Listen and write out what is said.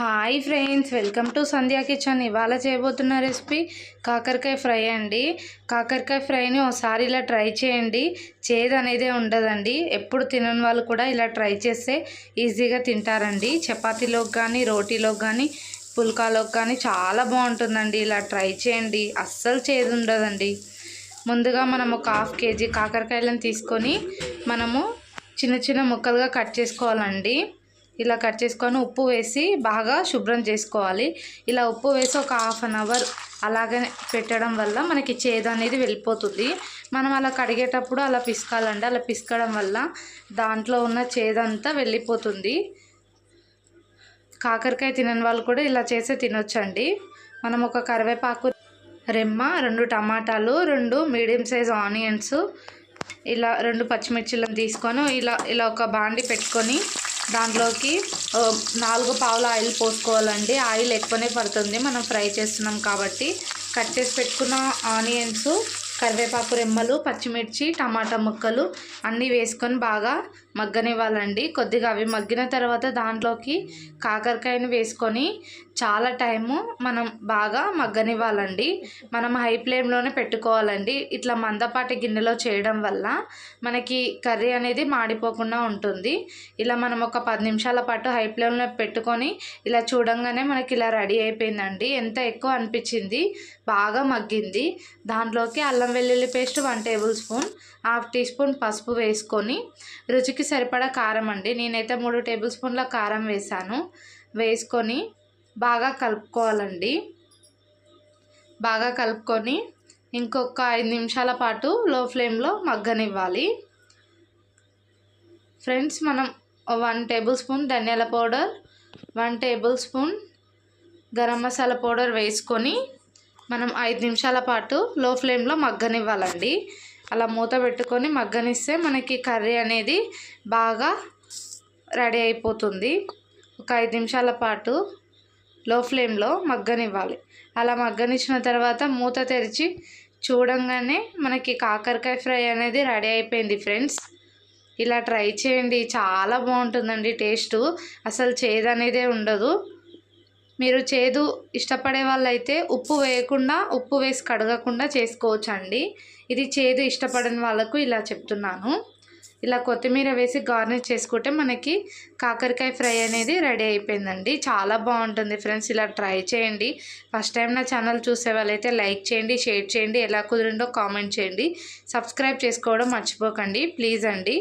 Hi friends welcome to Sandhya kitchen. ఇవాళ చేయబోతున్న recipe కాకరకాయ ఫ్రై అండి. కాకరకాయ ఫ్రైని ఒకసారి ఇలా ట్రై చేయండి. చేదు అనేది ఉండదండి. ఎప్పుడు తినని వాళ్ళు కూడా ఇలా ట్రై చేస్తే ఈజీగా తింటారండి. చపాతీలోకి కానీ రోటీలోకి కానీ పుల్కాలోకి కానీ చాలా బాగుంటుందండి. ఇలా ట్రై చేయండి. అస్సలు చేదు ఉండదండి. ముందుగా మనం ఒక హాఫ్ కేజీ కాకరకాయలను తీసుకొని మనము చిన్న చిన్న ముక్కలుగా కట్ చేసుకోవాలండి. ఇలా కట్ చేసుకొని ఉప్పు వేసి బాగా శుభ్రం చేసుకోవాలి. ఇలా ఉప్పు వేసి ఒక హాఫ్ అన్ అవర్ అలాగే పెట్టడం వల్ల మనకి చేదు అనేది వెళ్ళిపోతుంది. మనం అలా కడిగేటప్పుడు అలా పిసకాలండి. అలా పిసకడం వల్ల దాంట్లో ఉన్న చేదంతా వెళ్ళిపోతుంది. కాకరకాయ తినని వాళ్ళు కూడా ఇలా చేసి తినొచ్చండి. మనం ఒక కరివేపాకు రెమ్మ రెండు టమాటాలు రెండు మీడియం సైజ్ ఆనియన్స్ ఇలా రెండు పచ్చిమిర్చిలను తీసుకొని ఇలా ఇలా ఒక బాండి పెట్టుకొని దాంట్లోకి నాలుగు పావుల ఆయిల్ పోసుకోవాలండి. ఆయిల్ ఎక్కువనే పడుతుంది. మనం ఫ్రై చేస్తున్నాం కాబట్టి కట్ చేసి పెట్టుకున్న ఆనియన్స్ కరివేపాకు రెమ్మలు పచ్చిమిర్చి టమాటా ముక్కలు అన్నీ వేసుకొని బాగా మగ్గనివ్వాలండి. కొద్దిగా అవి మగ్గిన తర్వాత దాంట్లోకి కాకరకాయను వేసుకొని చాలా టైము మనం బాగా మగ్గనివ్వాలండి. మనం హై ఫ్లేమ్లోనే పెట్టుకోవాలండి. ఇట్లా మందపాటి గిన్నెలో చేయడం వల్ల మనకి కర్రీ అనేది మాడిపోకుండా ఉంటుంది. ఇలా మనం ఒక పది నిమిషాల పాటు హై ఫ్లేమ్లో పెట్టుకొని ఇలా చూడంగానే మనకి ఇలా రెడీ అయిపోయిందండి. ఎంత ఎక్కువ అనిపించింది? బాగా మగ్గింది. దాంట్లోకి అల్లం వెల్లుల్లి paste one tablespoon half teaspoon పసుపు వేసుకొని రుచికి సరిపడా కారం అండి. నేనైతే మూడు టేబుల్ స్పూన్ల కారం వేసాను. వేసుకొని బాగా కలుపుకోవాలండి. బాగా కలుపుకొని ఇంకొక ఐదు నిమిషాల పాటు లో ఫ్లేమ్లో మగ్గనివ్వాలి. ఫ్రెండ్స్ మనం వన్ టేబుల్ స్పూన్ ధనియాల powder one tablespoon garam masala powder వేసుకొని మనం ఐదు నిమిషాల పాటు లో ఫ్లేమ్లో మగ్గనివ్వాలండి. అలా మూత పెట్టుకొని మగ్గనిస్తే మనకి కర్రీ అనేది బాగా రెడీ అయిపోతుంది. ఒక ఐదు నిమిషాల పాటు లో ఫ్లేమ్లో మగ్గనివ్వాలి. అలా మగ్గనిచ్చిన తర్వాత మూత తెరిచి చూడంగానే మనకి కాకరకాయ ఫ్రై అనేది రెడీ అయిపోయింది ఫ్రెండ్స్. ఇలా ట్రై చేయండి. చాలా బాగుంటుందండి టేస్ట్. అసలు చేదు ఉండదు. మీరు చేదు ఇష్టపడే వాళ్ళైతే ఉప్పు వేయకుండా ఉప్పు వేసి కడగకుండా చేసుకోవచ్చు అండి ఇది చేదు ఇష్టపడని వాళ్ళకు ఇలా చెప్తున్నాను. ఇలా కొత్తిమీర వేసి గార్నిష్ చేసుకుంటే మనకి కాకరకాయ ఫ్రై అనేది రెడీ అయిపోయిందండి. చాలా బాగుంటుంది ఫ్రెండ్స్ ఇలా ట్రై చేయండి. ఫస్ట్ టైం నా ఛానల్ చూసే వాళ్ళైతే లైక్ చేయండి షేర్ చేయండి ఎలా కుదిరిందో కామెంట్ చేయండి. సబ్స్క్రైబ్ చేసుకోవడం మర్చిపోకండి. ప్లీజ్ అండి.